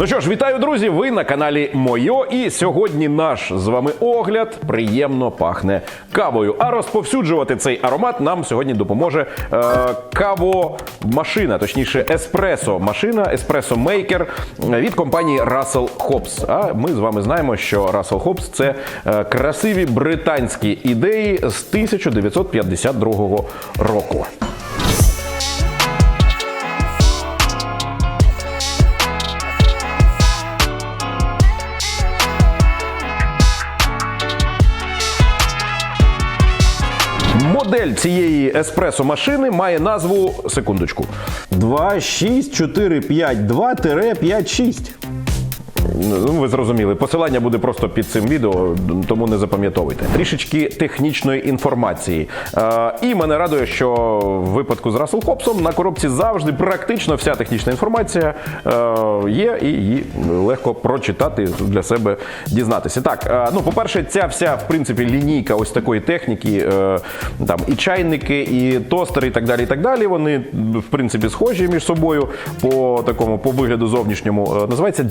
Ну що ж, вітаю, друзі! Ви на каналі Мойо. І сьогодні наш з вами огляд приємно пахне кавою. А розповсюджувати цей аромат нам сьогодні допоможе е, кавомашина, точніше, еспресо машина, еспресо мейкер від компанії Russell Hobbs. А ми з вами знаємо, що Russell Hobbs – це е, красиві британські ідеї з 1952 року. Модель цієї еспресо машини має назву секундочку. 2, 6, 4, 5, 2, 5, 6. Ну, ви зрозуміли, посилання буде просто під цим відео, тому не запам'ятовуйте. Трішечки технічної інформації. Е, і мене радує, що в випадку з Рассел Хопсом на коробці завжди практично вся технічна інформація е, є, і її легко прочитати для себе дізнатися. Так, е, ну по-перше, ця вся в принципі лінійка ось такої техніки, е, там і чайники, і тостери, і так далі. І так далі. Вони в принципі схожі між собою по такому по вигляду зовнішньому. Е, Називається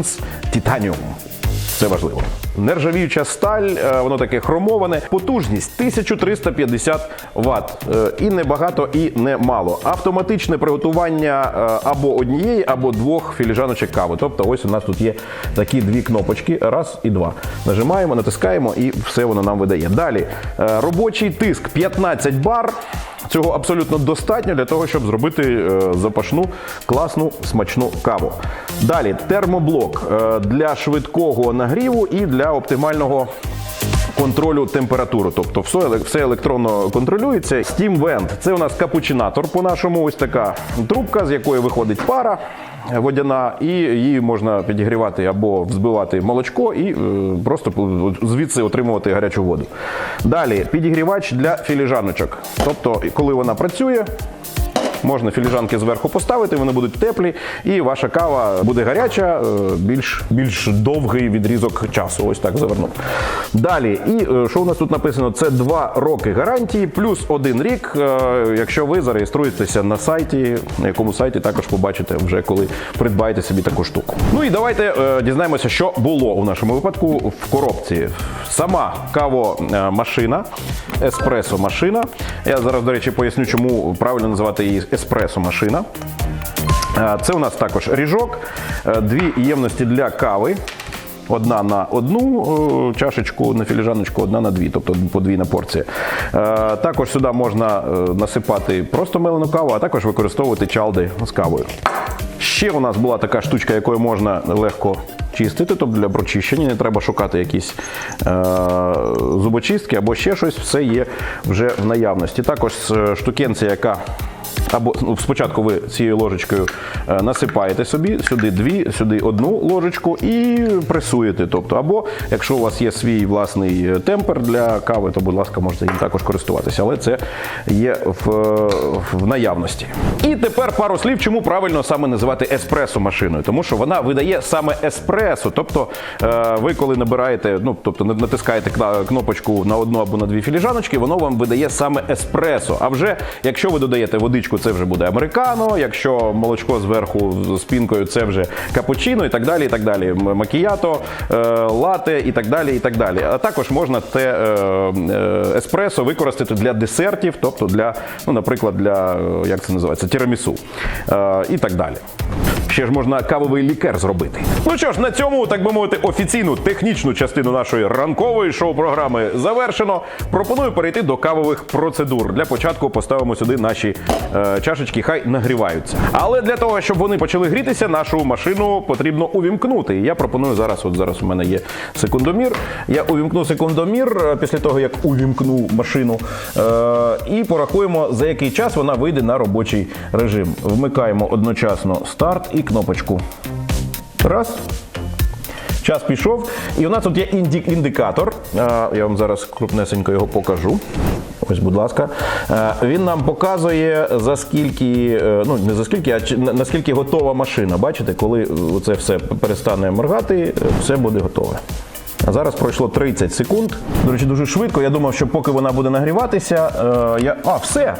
Distinctions Titanium. Це важливо. Нержавіюча сталь, е, воно таке хромоване. Потужність 1350 Вт. Е, І не багато, і не мало. Автоматичне приготування е, або однієї, або двох філіжаночок кави. Тобто, ось у нас тут є такі дві кнопочки: раз і два. Нажимаємо, натискаємо, і все воно нам видає. Далі робочий тиск 15 бар. Цього абсолютно достатньо для того, щоб зробити е, запашну, класну, смачну каву. Далі термоблок е, для швидкого нагріву і для оптимального. Контролю температури, тобто все, все електронно контролюється. Steam Vent – це у нас капучинатор по-нашому. Ось така трубка, з якої виходить пара водяна, і її можна підігрівати або взбивати молочко і е, просто звідси отримувати гарячу воду. Далі підігрівач для філіжаночок. Тобто, коли вона працює, Можна філіжанки зверху поставити, вони будуть теплі, і ваша кава буде гаряча, е, більш, більш довгий відрізок часу. Ось так завернув. Далі, і е, що у нас тут написано? Це 2 роки гарантії, плюс один рік, е, якщо ви зареєструєтеся на сайті, на якому сайті також побачите вже коли придбаєте собі таку штуку. Ну і давайте дізнаємося, що було у нашому випадку в коробці. Сама кавомашина, еспресо машина. Я зараз, до речі, поясню, чому правильно називати її еспресо машина. Е, Це у нас також ріжок, е, дві ємності для кави. Одна на одну е, чашечку, на філіжаночку, одна на дві, тобто подвійна порція. Е, Також сюди можна насипати просто мелену каву, а також використовувати чалди з кавою. Ще у нас була така штучка, якою можна легко чистити, тобто для прочищення, не треба шукати якісь е, зубочистки або ще щось, все є вже в наявності. Також штукенція, яка або ну, спочатку ви цією ложечкою е, насипаєте собі сюди дві, сюди одну ложечку і пресуєте. Тобто, або якщо у вас є свій власний е, темпер для кави, то будь ласка, можете їм також користуватися. Але це є в, в наявності. І тепер пару слів, чому правильно саме називати еспресо машиною, тому що вона видає саме еспресо. Тобто, е, ви коли набираєте, ну тобто натискаєте кнопочку на одну або на дві філіжаночки, воно вам видає саме еспресо. А вже якщо ви додаєте водичку, це вже буде американо. Якщо молочко зверху з пінкою, це вже капучино і так далі. і так далі. Макіято, е, лате і так далі. і так далі. А також можна те е, е, еспресо використати для десертів, тобто для, ну, наприклад, для як це називається, тірамісу і так далі. Ще ж можна кавовий лікер зробити. Ну що ж, на цьому, так би мовити, офіційну технічну частину нашої ранкової шоу-програми завершено. Пропоную перейти до кавових процедур. Для початку поставимо сюди наші чашечки, хай нагріваються. Але для того, щоб вони почали грітися, нашу машину потрібно увімкнути. Я пропоную зараз. От зараз у мене є секундомір. Я увімкну секундомір е, після того, як увімкну машину. Е, і порахуємо, за який час вона вийде на робочий режим. Вмикаємо одночасно старт і кнопочку. Раз. Час пішов, і у нас тут є індикатор. Е, Я вам зараз крупнесенько його покажу. Ось, будь ласка. Е, Він нам показує за скільки, е, ну не за скільки, а наскільки готова машина. Бачите, коли це все перестане моргати, е, все буде готове. А зараз пройшло 30 секунд. До речі, дуже швидко. Я думав, що поки вона буде нагріватися, е, я. А, все!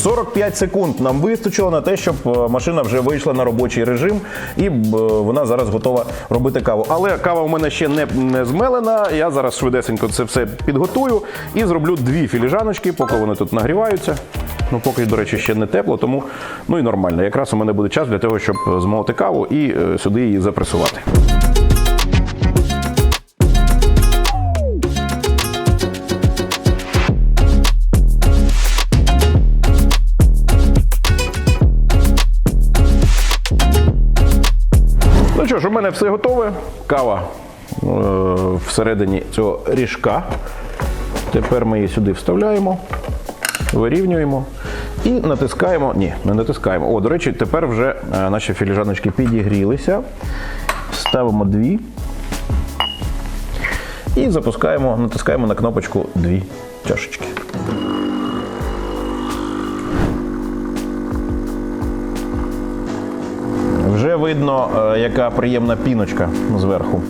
45 секунд нам вистачило на те, щоб е, машина вже вийшла на робочий режим, і е, вона зараз готова робити каву. Але кава у мене ще не, не змелена. Я зараз швидесенько це все підготую і зроблю дві філіжаночки, поки вони тут нагріваються. Ну, поки, до речі, ще не тепло, тому ну і нормально. Якраз у мене буде час для того, щоб змолоти каву і е, сюди її запресувати. Ж, у мене все готове. Кава е, всередині цього ріжка. Тепер ми її сюди вставляємо, вирівнюємо і натискаємо. Ні, не натискаємо. О, до речі, тепер вже е, наші філіжаночки підігрілися. Ставимо дві. І запускаємо, натискаємо на кнопочку дві чашечки. Видно, е, яка приємна піночка зверху.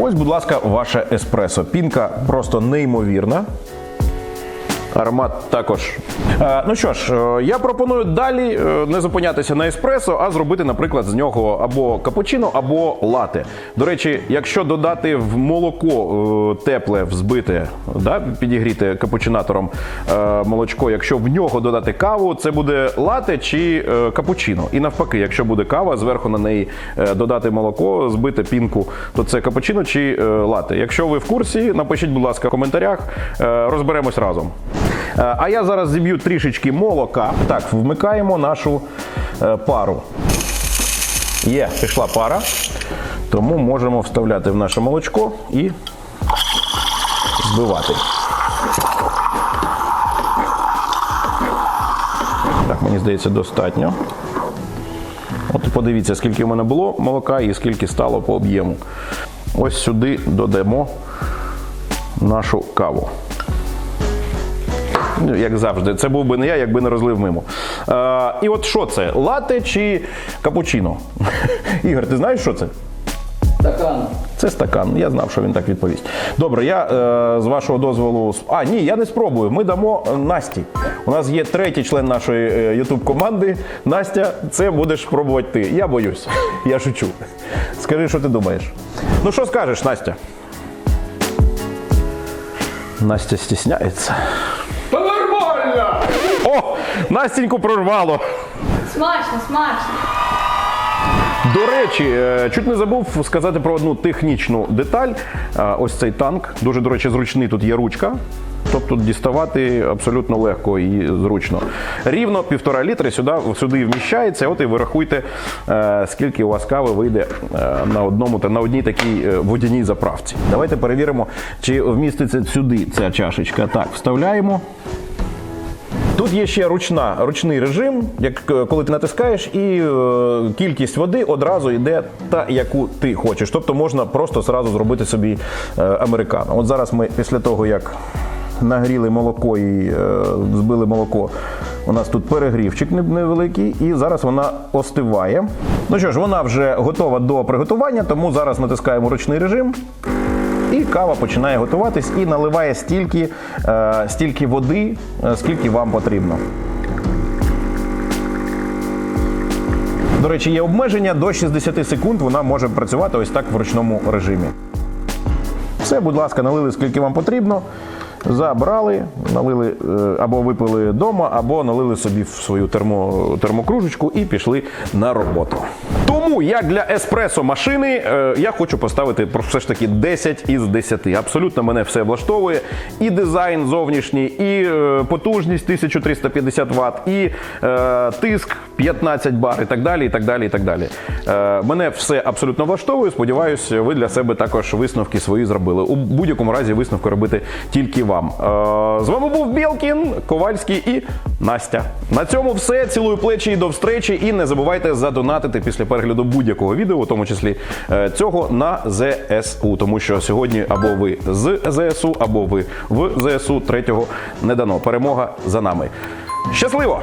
Ось, будь ласка, ваше еспресо. Пінка просто неймовірна. Аромат також. Е, ну що ж, е, я пропоную далі е, не зупинятися на еспресо, а зробити, наприклад, з нього або капучино, або лате. До речі, якщо додати в молоко тепле, взбите, да, підігріти капучинатором молочко, якщо в нього додати каву, це буде лате чи капучино. І навпаки, якщо буде кава, зверху на неї додати молоко, збити пінку, то це капучино чи лате. Якщо ви в курсі, напишіть, будь ласка, в коментарях, розберемось разом. Е, А я зараз зіб'ю трішечки молока. Так, вмикаємо нашу е, пару. Є, пішла пара. Тому можемо вставляти в наше молочко і збивати. Так, мені здається, достатньо. От подивіться, скільки в мене було молока і скільки стало по об'єму. Ось сюди додамо нашу каву. Як завжди, це був би не я, якби не розлив мимо. Е, і от що це? Лате чи капучино? Ігор, ти знаєш, що це? Стакан. Це стакан. Я знав, що він так відповість. Добре, я е, з вашого дозволу. А, ні, я не спробую. Ми дамо е, Насті. У нас є третій член нашої е, youtube команди. Настя, це будеш пробувати ти. Я боюсь. Я шучу. Скажи, що ти думаєш. Ну, що скажеш, Настя? Настя стісняється. О! Настіньку прорвало. Смачно, смачно. До речі, е, чуть не забув сказати про одну технічну деталь. Е, Ось цей танк. Дуже, до речі, зручний. Тут є ручка. Тобто діставати абсолютно легко і зручно. Рівно півтора літри сюди, сюди вміщається. От і ви рахуйте, е, скільки у вас кави вийде на одному та на одній такій водяній заправці. Давайте перевіримо, чи вміститься сюди ця чашечка. Так, вставляємо. Тут є ще ручна, ручний режим, як е, коли ти натискаєш, і е, кількість води одразу йде та, яку ти хочеш. Тобто можна просто зразу зробити собі е, американо. От зараз ми після того, як нагріли молоко і е, збили молоко, у нас тут перегрівчик невеликий, і зараз вона остиває. Ну що ж, вона вже готова до приготування, тому зараз натискаємо ручний режим. І кава починає готуватись і наливає стільки, е, стільки води, е, скільки вам потрібно. До речі, є обмеження до 60 секунд. Вона може працювати ось так в ручному режимі. Все, будь ласка, налили скільки вам потрібно. Забрали, налили е, або випили вдома, або налили собі в свою термо, термокружечку і пішли на роботу. Тому як для еспресо машини е, я хочу поставити все ж таки 10 із 10. Абсолютно мене все влаштовує. І дизайн зовнішній, і е, потужність 1350 Вт, і е, тиск 15 бар, і так далі. і так далі, і так далі. Е, мене все абсолютно влаштовує. Сподіваюсь, ви для себе також висновки свої зробили. У будь-якому разі висновки робити тільки вам. Е, з вами був Білкін, Ковальський і Настя. На цьому все. Цілую плечі і до встречі. І не забувайте задонатити після перегляду будь-якого відео, у тому числі е, цього на ЗСУ. Тому що сьогодні або ви з ЗСУ, або ви в ЗСУ. Третього не дано. Перемога за нами. Щасливо!